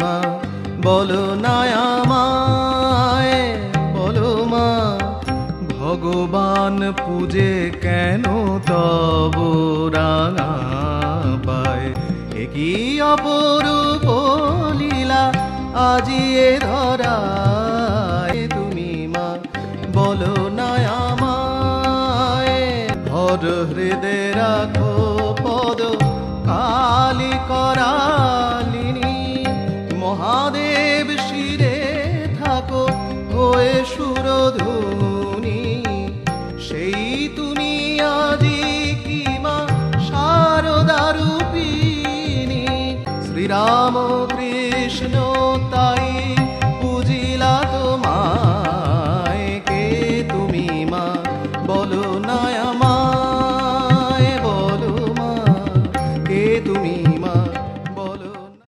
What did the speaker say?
মা, বলো না আমায়, বলো মা, ভগবান পূজে কেন তব রাঙা পায়? কি অপরূপ লীলা আজি এ ধরায় তুমি মা, বলো না আমায় ভর হৃদয় রাখো মহাদেব শিরে থাকো হয়ে সুরধুনি সেই তুমি আজি কিমা শারদা রূপিণী শ্রীরাম কৃষ্ণ